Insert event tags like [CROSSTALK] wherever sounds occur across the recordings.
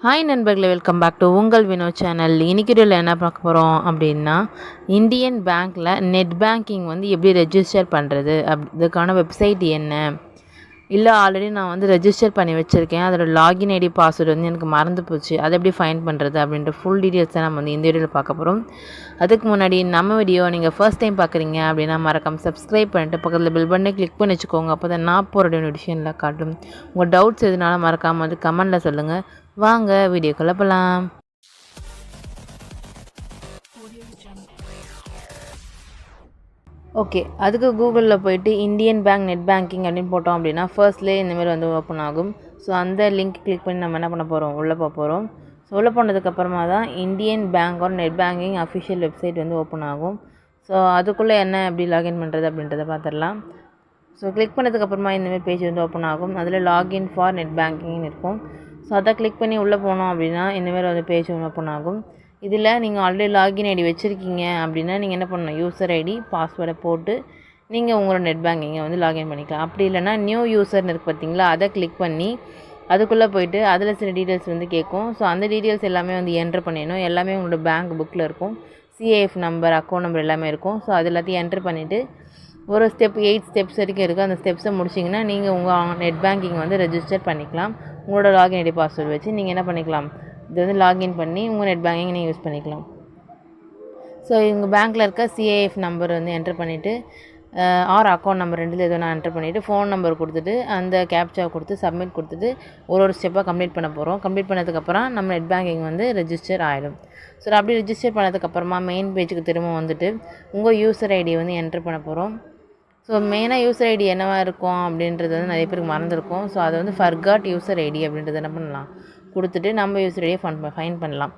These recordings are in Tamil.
ஹாய் நண்பர்களே வெல்கம் பேக் டு உங்கள் வினோ சேனல் இன்றைக்கி வீடியோவில் என்ன பார்க்க போகிறோம் அப்படின்னா இந்தியன் பேங்க்கில் நெட் பேங்கிங் வந்து எப்படி ரெஜிஸ்டர் பண்ணுறது அப் இதுக்கான வெப்சைட் என்ன இல்லை ஆல்ரெடி நான் வந்து ரெஜிஸ்டர் பண்ணி வச்சுருக்கேன். அதோடய லாகின் ஐடி பாஸ்வேர்டு வந்து எனக்கு மறந்து போச்சு. அதை எப்படி ஃபைன் பண்ணுறது அப்படின்ற ஃபுல் டீட்டெயில்ஸை நம்ம வந்து இந்த வீடியோவில் பார்க்க போகிறோம் அதுக்கு முன்னாடி நம்ம வீடியோ நீங்கள் ஃபர்ஸ்ட் டைம் பார்க்குறீங்க அப்படின்னா மறக்காம சப்ஸ்கிரைப் பண்ணிட்டு பக்கத்தில் பில் பண்ணி கிளிக் பண்ணி வச்சுக்கோங்க. அப்போ தான் நான் போகிற நோட்டிஃபிகேஷனில் காட்டும். உங்கள் டவுட்ஸ் எதுனாலும் மறக்காமல் வந்து கமெண்டில் சொல்லுங்கள் வாங்க வீடியோ போகலாம் ஓகே அதுக்கு கூகுளில் போயிட்டு இந்தியன் பேங்க் நெட் பேங்கிங் அப்படின்னு போட்டோம் அப்படின்னா ஃபர்ஸ்ட்லேயே இந்தமாரி வந்து ஓப்பன் ஆகும். ஸோ அந்த லிங்க் கிளிக் பண்ணி நம்ம என்ன பண்ண போகிறோம் உள்ளே போக போகிறோம் ஸோ உள்ளே போனதுக்கப்புறமா தான் இந்தியன் பேங்கோட நெட் பேங்கிங் அஃபிஷியல் வெப்சைட் வந்து ஓப்பன் ஆகும். ஸோ அதுக்குள்ளே என்ன எப்படி லாகின் பண்ணுறது அப்படின்றத பார்த்துடலாம். ஸோ கிளிக் பண்ணதுக்கப்புறமா இந்தமாரி பேஜ் வந்து ஓப்பன் ஆகும். அதில் லாகின் ஃபார் நெட் பேங்கிங்னு இருக்கும். ஸோ அதை கிளிக் பண்ணி உள்ளே போனோம் அப்படின்னா இந்தமாரி வந்து பேஜ் ஓப்பன் ஆகும். இதில் நீங்கள் ஆல்ரெடி லாகின் ஐடி வச்சுருக்கீங்க அப்படின்னா நீங்கள் என்ன பண்ணணும்? யூசர் ஐடி பாஸ்வேர்டை போட்டு நீங்கள் உங்களோட நெட் பேங்கிங்கை வந்து லாகின் பண்ணிக்கலாம். அப்படி இல்லைனா நியூ யூசர்னு இருக்குது பார்த்தீங்களா? அதை கிளிக் பண்ணி அதுக்குள்ளே போயிட்டு அதில் சில டீட்டெயில்ஸ் வந்து கேட்கும். ஸோ அந்த டீட்டெயில்ஸ் எல்லாமே வந்து என்ட்ரு பண்ணிடணும். எல்லாமே உங்களோட பேங்க் புக்கில் இருக்கும். சிஏஎஃப் நம்பர் அக்கௌண்ட் நம்பர் எல்லாமே இருக்கும். ஸோ அது எல்லாத்தையும் என்ட்ரு பண்ணிவிட்டு ஒரு ஸ்டெப் எயிட் ஸ்டெப்ஸ் வரைக்கும் இருக்குது அந்த ஸ்டெப்ஸை முடிச்சிங்கன்னா நீங்கள் உங்கள் நெட் பேங்கிங் வந்து ரெஜிஸ்டர் பண்ணிக்கலாம். உங்களோட லாகின் ஐடி பாஸ்வேர்டு வச்சு நீங்கள் என்ன பண்ணிக்கலாம்? இது வந்து லாகின் பண்ணி உங்கள் நெட் பேங்கிங் நீங்கள் யூஸ் பண்ணிக்கலாம். ஸோ உங்கள் பேங்க்கில் இருக்க சிஏஎஃப் நம்பர் வந்து என்ட்ரு பண்ணிவிட்டு ஆர் அக்கௌண்ட் நம்பர் ரெண்டில் ஏதோ நான் என்ட்ரு பண்ணிவிட்டு ஃபோன் நம்பர் கொடுத்துட்டு அந்த கேப்சா கொடுத்து சப்மிட் கொடுத்துட்டு ஒரு ஒரு ஸ்டெப்பாக கம்ப்ளீட் பண்ண போகிறோம் கம்ப்ளீட் பண்ணதுக்கப்புறம் நம்ம நெட் பேங்கிங் வந்து ரெஜிஸ்டர் ஆகிடும் ஸோ அப்படி ரெஜிஸ்டர் பண்ணதுக்கப்புறமா மெயின் பேஜுக்கு திரும்ப வந்துட்டு உங்கள் யூசர் ஐடி வந்து என்ட்ரு பண்ண போகிறோம் ஸோ மெயினாக யூசர் ஐடி என்னவாக இருக்கும் அப்படின்றது வந்து நிறைய பேருக்கு மறந்துருக்கும். ஸோ அதை வந்து ஃபர்காட் யூசர் ஐடி அப்படின்றது என்ன பண்ணலாம்? கொடுத்துட்டு நம்ம யூசர் ஐடியை ஃபன் ஃபைன் பண்ணலாம்.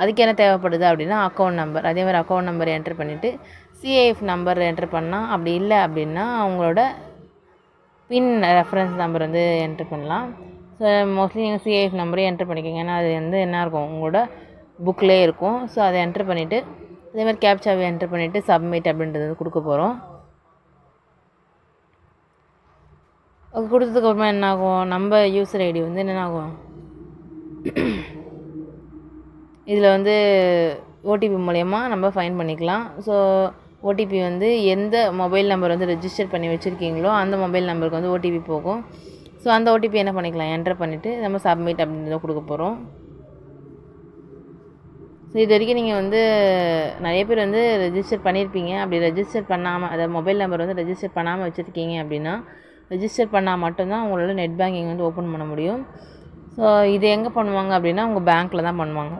அதுக்கு என்ன தேவைப்படுது அப்படின்னா அக்கௌண்ட் நம்பர் அதே மாதிரி அக்கௌண்ட் நம்பர் என்ட்ரு பண்ணிவிட்டு சிஐஎஃப் நம்பர் என்ட்ரு பண்ணால் அப்படி இல்லை அப்படின்னா அவங்களோட பின் ரெஃபரன்ஸ் நம்பர் வந்து என்ட்ரு பண்ணலாம். ஸோ மோஸ்ட்லி நீங்கள் சிஐஎஃப் நம்பரே என்ட்ரு பண்ணிக்கோங்க. ஏன்னா அது வந்து என்ன இருக்கும்? உங்களோட புக்லேயே இருக்கும். ஸோ அதை என்ட்ரு பண்ணிவிட்டு அதே மாதிரி கேப்சாவை என்ட்ரு பண்ணிவிட்டு சப்மிட் அப்படின்றது வந்து கொடுக்க போகிறோம் கொடுத்ததுக்கப்புறமா என்ன ஆகும் நம்ம யூசர் ஐடி வந்து என்ன ஆகும் இதில் வந்து ஓடிபி மூலயமா நம்ம ஃபைன் பண்ணிக்கலாம். ஸோ ஓடிபி வந்து எந்த மொபைல் நம்பர் வந்து ரெஜிஸ்டர் பண்ணி வச்சுருக்கீங்களோ அந்த மொபைல் நம்பருக்கு வந்து ஓடிபி போகும். ஸோ அந்த ஓடிபி என்ன பண்ணிக்கலாம்? என்டர் பண்ணிவிட்டு நம்ம சப்மிட் அப்படின்றத கொடுக்க போகிறோம் ஸோ இது வரைக்கும் நீங்கள் வந்து நிறைய பேர் வந்து ரெஜிஸ்டர் பண்ணியிருப்பீங்க அப்படி ரெஜிஸ்டர் பண்ணாமல் அதாவது மொபைல் நம்பர் வந்து ரெஜிஸ்டர் பண்ணாமல் வச்சுருக்கீங்க அப்படின்னா ரெஜிஸ்டர் பண்ணால் மட்டும்தான் உங்களால் நெட் பேங்கிங் வந்து ஓப்பன் பண்ண முடியும். ஸோ இது எங்கே பண்ணுவாங்க அப்படின்னா உங்கள் பேங்க்கில் தான் பண்ணுவாங்க.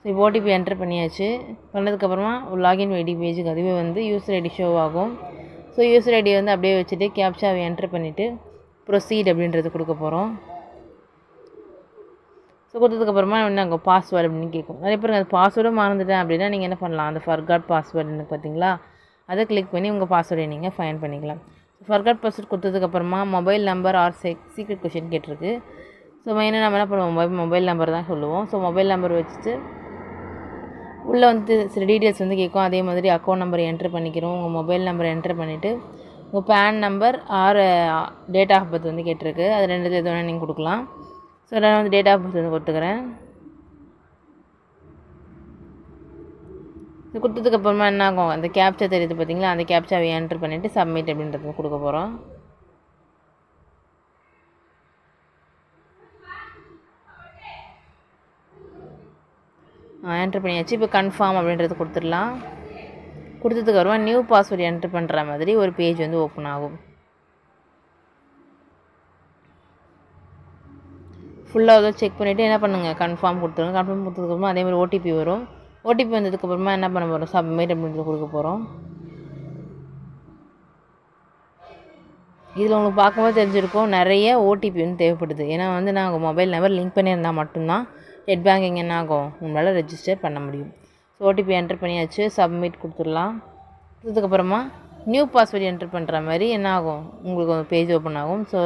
ஸோ இப்போ ஓடிபி என்ட்ரு பண்ணியாச்சு. பண்ணதுக்கப்புறமா லாகின் ஐடி பேஜுக்கு அதுவே வந்து யூசர் ஐடி ஷோ ஆகும். ஸோ யூசர் ஐடி வந்து அப்படியே வச்சுட்டு கேப்ஷாவை என்ட்ரு பண்ணிவிட்டு ப்ரொசீட் அப்படின்றது கொடுக்க போகிறோம் ஸோ கொடுத்ததுக்கப்புறமா என்ன அங்கே பாஸ்வேர்டு அப்படின்னு கேட்கும். நிறைய பேர் அது பாஸ்வேர்டும் மறந்துட்டேன் அப்படின்னா நீங்கள் என்ன பண்ணலாம்? அந்த ஃபர்காட் பாஸ்வேர்டுன்னு பார்த்தீங்களா? அதை கிளிக் பண்ணி உங்கள் பாஸ்வேர்டை நீங்கள் ஃபைன் பண்ணிக்கலாம். Forgot password கொடுத்ததுக்கப்புறமா mobile number or secret question கேட்டிருக்கு. ஸோ மெயினாக நம்ம என்ன பண்ணுவோம் மொபைல் மொபைல் நம்பர் தான் சொல்லுவோம். ஸோ மொபைல் நம்பர் வச்சுட்டு உள்ளே வந்து சில டீட்டெயில்ஸ் வந்து கேட்கும். அதே மாதிரி அக்கௌண்ட் நம்பர் என்ட்ரு பண்ணிக்கிறோம். உங்கள் மொபைல் நம்பர் என்ட்ரு பண்ணிவிட்டு உங்கள் PAN number or date of birth வந்து கேட்டிருக்கு. அது ரெண்டு எது வேணால் நீங்கள் கொடுக்கலாம். ஸோ நான் வந்து டேட் ஆஃப் பர்த் வந்து கொடுத்துக்கிறேன். இது கொடுத்ததுக்கப்புறமா என்ன ஆகும் அந்த கேப்ச்சா தெரியுது பார்த்தீங்களா அந்த கேப்ச்சாவை என்ட்ரு பண்ணிவிட்டு சப்மிட் அப்படின்றது கொடுக்க போகிறோம் என்ட்ரு பண்ணியாச்சு. இப்போ கன்ஃபார்ம் அப்படின்றது கொடுத்துடலாம். கொடுத்ததுக்கு அப்புறமா நியூ பாஸ்வேர்டு என்ட்ரு பண்ணுற மாதிரி ஒரு பேஜ் வந்து ஓப்பன் ஆகும். ஃபுல்லாக அதை செக் பண்ணிவிட்டு என்ன பண்ணுங்கள் கன்ஃபார்ம் கொடுத்துருங்க. கன்ஃபார்ம் கொடுத்ததுக்கப்புறமா அதே மாதிரி ஓடிபி வரும். ஓடிபி வந்ததுக்கப்புறமா என்ன பண்ண போகிறோம் சப்மிட் அப்படின்றது கொடுக்க போகிறோம் இதில் உங்களுக்கு பார்க்கும்போது தெரிஞ்சிருக்கும். நிறைய ஓடிபி வந்து தேவைப்படுது. ஏன்னா வந்து நாங்கள் மொபைல் நம்பர் லிங்க் பண்ணியிருந்தால் மட்டும்தான். நெட் பேங்கிங் என்ன ஆகும்? உங்களால் ரெஜிஸ்டர் பண்ண முடியும். ஸோ ஓடிபி என்ட்ரு பண்ணியாச்சு. சப்மிட் கொடுத்துடலாம். அதுக்கப்புறமா நியூ பாஸ்வேர்டு என்ட்ரு பண்ணுற மாதிரி என்ன ஆகும்? உங்களுக்கு ஒரு பேஜ் ஓப்பன் ஆகும். ஸோ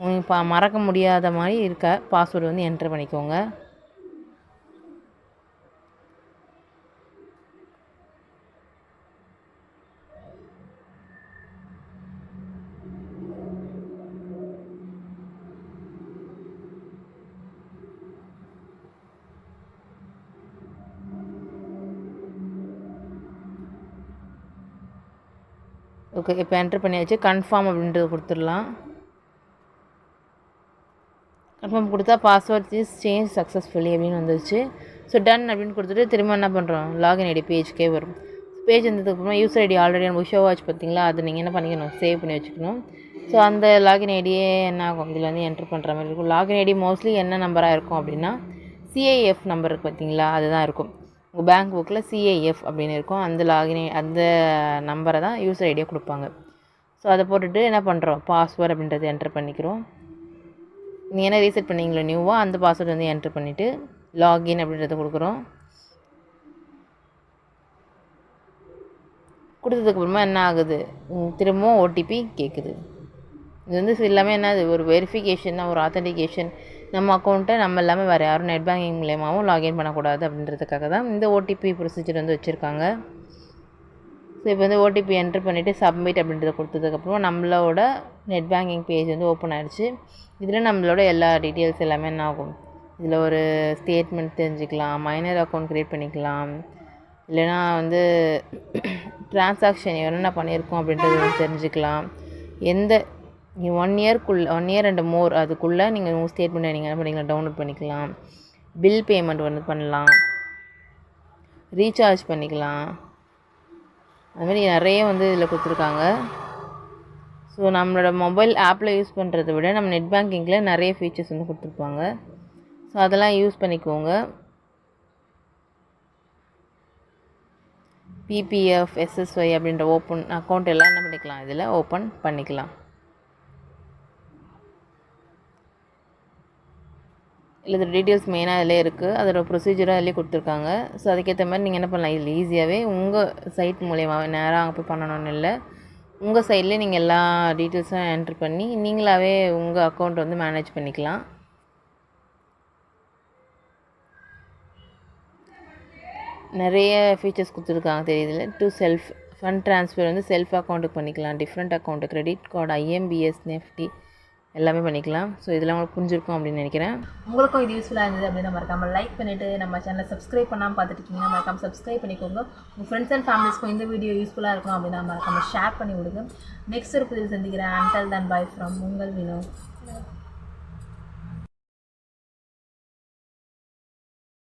உங்களுக்கு பா மறக்க முடியாத மாதிரி இருக்க பாஸ்வேர்டு வந்து என்ட்ரு பண்ணிக்கோங்க. ஓகே இப்போ என்ட்ரு பண்ணியாச்சு கன்ஃபார்ம் அப்படின்றது கொடுத்துடலாம். கன்ஃபார்ம் கொடுத்தா பாஸ்வேர்ட் இஸ் சேஞ்ச் சக்ஸஸ்ஃபுல்லி அப்படின்னு வந்துருச்சு. ஸோ டன் அப்படின்னு கொடுத்துட்டு திரும்ப என்ன பண்ணுறோம் லாகின் ஐடி பேஜ்க்கே வரும். பேஜ் வந்ததுக்கப்புறமா யூசர் ஐடி ஆல்ரெடி நம்ம ஷோ வாட்ச் பார்த்தீங்களா? அதை நீங்கள் என்ன பண்ணிக்கணும்? சேவ் பண்ணி வச்சுக்கணும். ஸோ அந்த லாகின் ஐடியே என்ன ஆகும்? இதில் வந்து என்ட்ரு பண்ணுற மாதிரி இருக்கும். லாகின் ஐடி மோஸ்ட்லி என்ன நம்பராக இருக்கும் அப்படின்னா சிஐஎஃப் நம்பர் இருக்கு பார்த்தீங்களா? அதுதான் இருக்கும். உங்கள் பேங்க் புக்கில் சிஐஎஃப் அப்படின்னு இருக்கும். அந்த லாகின் அந்த நம்பரை தான் யூசர் ஐடியாக கொடுப்பாங்க. ஸோ அதை போட்டுட்டு என்ன பண்ணுறோம் பாஸ்வேர்ட் அப்படின்றத என்ட்ரு பண்ணிக்கிறோம். நீங்கள் என்ன ரீசெட் பண்ணீங்களோ நியூவாக அந்த பாஸ்வேர்டு வந்து என்ட்ரு பண்ணிவிட்டு லாகின் அப்படின்றத கொடுக்குறோம். கொடுத்ததுக்கப்புறமா என்ன ஆகுது? திரும்பவும் ஓடிபி கேட்குது இது வந்து எல்லாமே என்னது? ஒரு வெரிஃபிகேஷன் தான் ஒரு ஆத்தென்டிகேஷன் நம்ம அக்கௌண்ட்டை நம்ம இல்லாமல் வேறு யாரும் நெட் பேங்கிங் மூலியமாகவும் லாகின் பண்ணக்கூடாது அப்படின்றதுக்காக தான் இந்த ஓடிபி ப்ரொசீஜர் வந்து வச்சுருக்காங்க. ஸோ இப்போ வந்து ஓடிபி என்ட்ரு பண்ணிவிட்டு சப்மிட் அப்படின்றத கொடுத்ததுக்கப்புறமா நம்மளோட நெட் பேங்கிங் பேஜ் வந்து ஓப்பன் ஆகிடுச்சு இதில் நம்மளோட எல்லா டீட்டெயில்ஸ் எல்லாமே என்ன ஆகும்? இதில் ஒரு ஸ்டேட்மெண்ட் தெரிஞ்சுக்கலாம் மைனர் அக்கௌண்ட் க்ரியேட் பண்ணிக்கலாம். இல்லைனா வந்து [COUGHS] டிரான்சாக்ஷன் என்னென்ன பண்ணியிருக்கோம் அப்படின்றது வந்து தெரிஞ்சுக்கலாம். எந்த நீங்கள் ஒன் இயர்க்குள்ளே ஒன் இயர் அண்ட் மோர் அதுக்குள்ளே நீங்கள் உங்கள் ஸ்டேட்மெண்ட்டை நீங்கள் என்ன பண்ணிக்கலாம் டவுன்லோட் பண்ணிக்கலாம். பில் பேமெண்ட் வந்து பண்ணலாம். ரீசார்ஜ் பண்ணிக்கலாம். அதுமாதிரி நிறைய வந்து இதில் கொடுத்துருக்காங்க. ஸோ நம்மளோட மொபைல் ஆப்பில் யூஸ் பண்ணுறதை விட நம்ம நெட் பேங்கிங்கில் நிறைய ஃபீச்சர்ஸ் வந்து கொடுத்துருப்பாங்க. ஸோ அதெல்லாம் யூஸ் பண்ணிக்கோங்க. பிபிஎஃப் எஸ்எஸ்ஒய் அப்படின்ற ஓப்பன் அக்கௌண்ட் எல்லாம் என்ன பண்ணிக்கலாம் இதில் ஓப்பன் பண்ணிக்கலாம் இல்லை இதோட டீட்டெயில்ஸ் மெயினாக அதிலே இருக்குது அதோட ப்ரொசீஜராக அதிலே கொடுத்துருக்காங்க. ஸோ அதுக்கேற்ற மாதிரி நீங்கள் என்ன பண்ணலாம்? இதில் ஈஸியாகவே உங்கள் சைட் மூலியமாகவே நேராக அங்கே போய் பண்ணணும்னு இல்லை. உங்கள் சைட்லேயே நீங்கள் எல்லா டீட்டெயில்ஸும் என்ட்ரு பண்ணி நீங்களாகவே உங்கள் அக்கௌண்ட் வந்து மேனேஜ் பண்ணிக்கலாம். நிறைய ஃபீச்சர்ஸ் கொடுத்துருக்காங்க தெரியுதுல. டு செல்ஃப் ஃபண்ட் ட்ரான்ஸ்ஃபர் வந்து செல்ஃப் அக்கௌண்ட்டுக்கு பண்ணிக்கலாம். Different account credit card IMPS NEFT எல்லாமே பண்ணிக்கலாம். ஸோ இதெல்லாம் உங்களுக்கு புரிஞ்சிருக்கும் அப்படின்னு நினைக்கிறேன். உங்களுக்கும் இது யூஸ்ஃபுல்லாக இருந்தது அப்படின்னு மறக்காமல் லைக் பண்ணிவிட்டு நம்ம சேனலை சப்ஸ்கிரைப் பண்ணாமல் பார்த்துட்டு இருக்கீங்கன்னா மறக்காமல் சப்ஸ்கிரைப் பண்ணிக்கோங்க உங்கள் ஃப்ரெண்ட்ஸ் அண்ட் ஃபேமிலிஸ்க்கும் இந்த வீடியோ யூஸ்ஃபுல்லாக இருக்கும் அப்படின்னா மறக்காமல் ஷேர் பண்ணி விடுங்க. நெக்ஸ்ட் ஒரு புதிய சந்திக்கிறேன். அண்டல் தன் பாய் ஃப்ரம் உங்கள் வினோ.